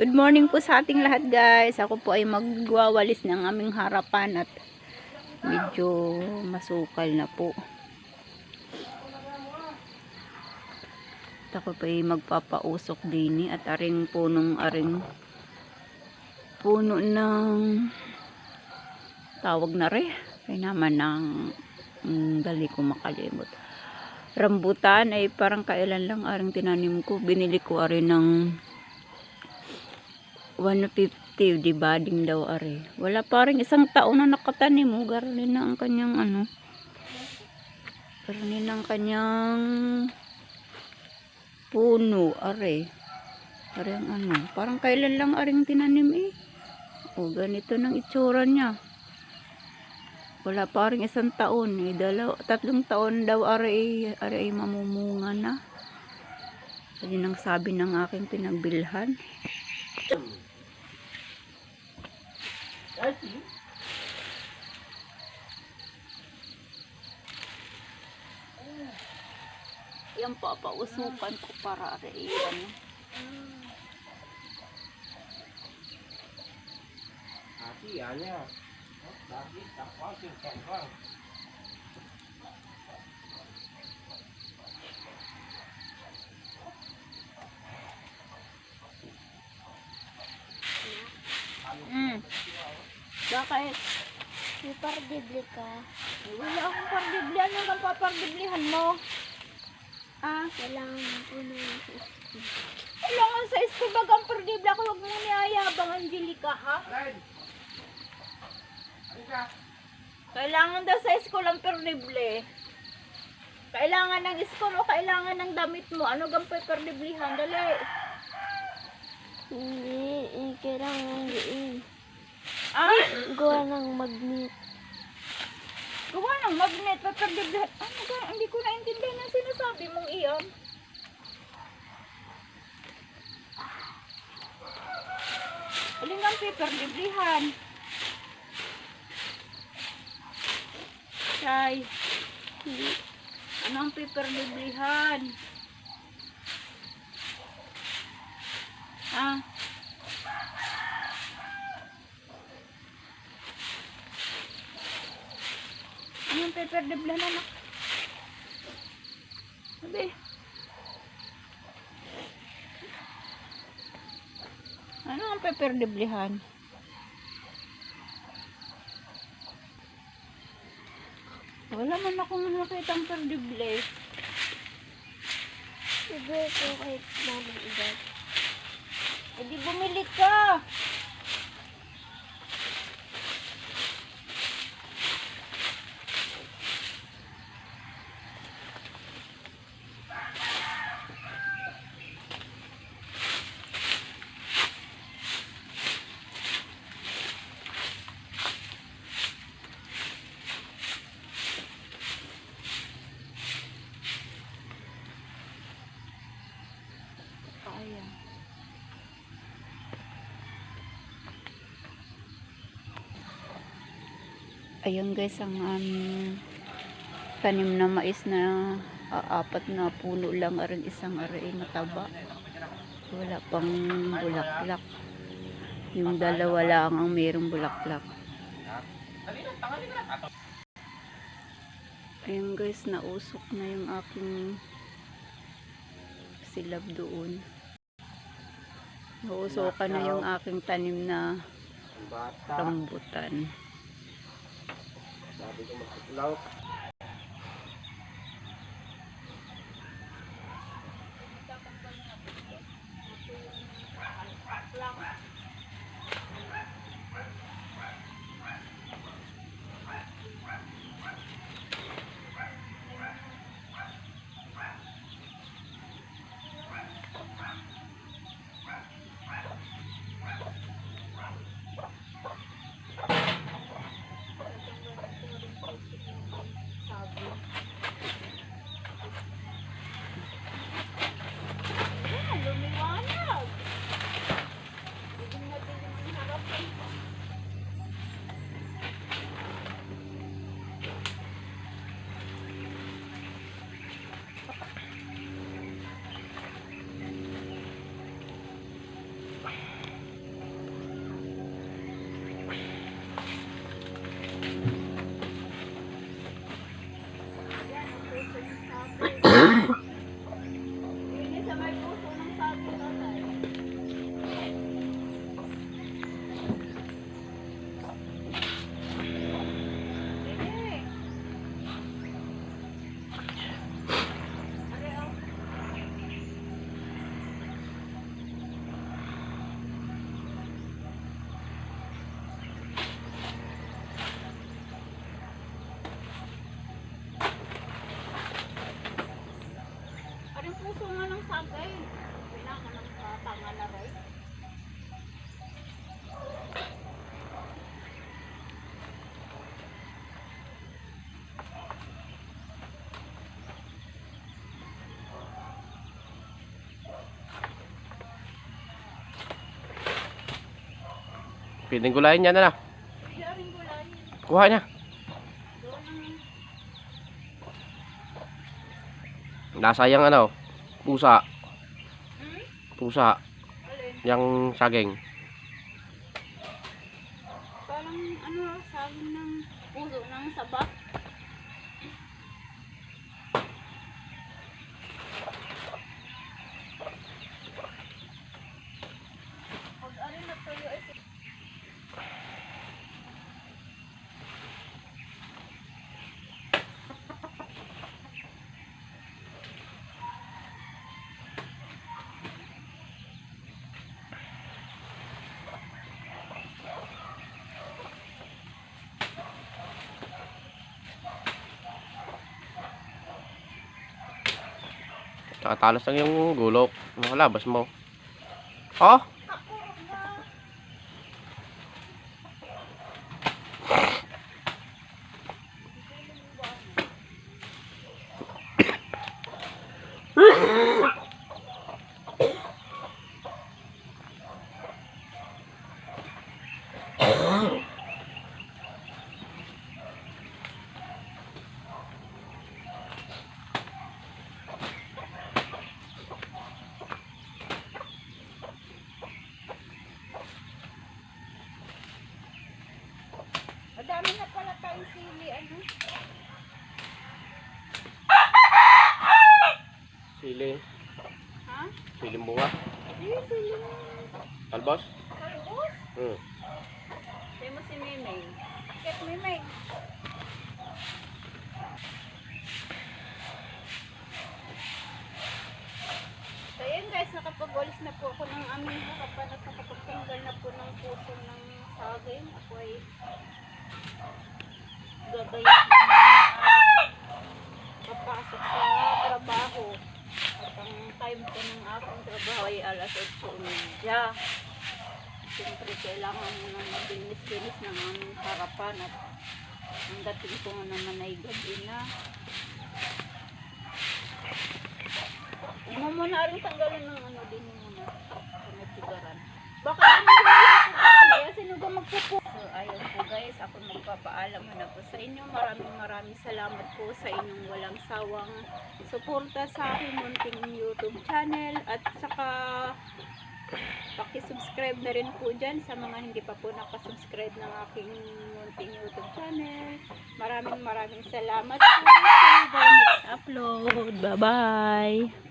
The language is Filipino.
Good morning po sa ating lahat guys. Ako po ay magwawalis ng aming harapan at medyo masukal na po. At ako po ay magpapausok din at aring punong aring puno ng tawag na re. Kaya naman ng mm, dali ko makalimot. Rambutan ay parang kailan lang aring tinanim ko. Binili ko arin ng 150, di daw are. Wala pa rin isang taon na nakatanim mo. Garonin na ang kanyang ano. Garonin na ang kanyang puno, are. Are ano. Parang kailan lang aring tinanim eh. O, ganito ng itsura niya. Wala pa rin isang taon eh. Dalaw, tatlong taon daw are, are ay mamumunga na. Yun ang sabi ng aking pinagbilhan. Yan po, pausukan ko para rin ano. Hati hanya Lagi tak pasir kangkang Mm. Bakit? May pardibli ka. Wala akong pardibli. Ano kang papardiblihan mo? Ah, Kailangan mo po na kailangan sa school bagang pardibli ako. Huwag mo niyayabang, Angelica, ha? Kailangan daw sa school ang perdible. Kailangan ng school o kailangan ng damit mo. Ano gang perdiblihan? Dali. Hindi, eh, kailangan diin. Ah, Gawa ng magnet. gawa ng magnet. Perdiblihan. Ano ga? Hindi ko naintindihan ang sinasabi mong iyon. Alin ang perdiblihan? Chay. Hindi. Ano ang perdiblihan? Ah. Yung paper de blan anak? Sabi. Ano ang paper de blihan? Wala man akong nakita ang paper de ble. Siguro ko kahit namin. Eh di bumili ka. Ayun guys, ang aming tanim na mais na ah, apat na puno lang aron isang aray mataba. Wala pang bulaklak. Yung dalawa lang ang mayroong bulaklak. Ayun guys, nausok na yung aking silab doon. Nauusokan na yung aking tanim na rambutan. Sabi ko makatulaw Pwedeng gulayin yan na. Kuha niya. Nasayang ano, pusa. Pusa. Yang saging. Parang ano, saging ng puso ng saba. Pag ano na tuyo ay Tsaka talas lang yung gulok. Makalabas mo. Oh! Madami na pala tayong sili, ano? Sili. Ha? Siling bunga. Hindi, sili. Talbos. Talbos? Hmm. Sabi mo si Mimay. Bakit Mimay? So yun guys, nakapag-ulis na po ako ng aming harapan at nakapagtanggal na po ng puso ng saging. Ako ay gagayat na at papasok sa trabaho. At ang time ko ng aking trabaho ay alas 8.30. Siyempre, kailangan mo na maglinis-linis ng aming harapan at ang dating ko nga naman ay gabi na. Huwag mo muna rin tanggalin ng ano din muna sa nagsigaran. Baka mo yung sino ba magpupo? So, ayun po guys, ako magpapaalam na po sa inyo. Maraming maraming salamat po sa inyong walang sawang suporta sa aking munting YouTube channel at saka Paki-subscribe na rin po dyan sa mga hindi pa po nakasubscribe ng aking munting YouTube channel. Maraming maraming salamat po. By next upload. Bye-bye.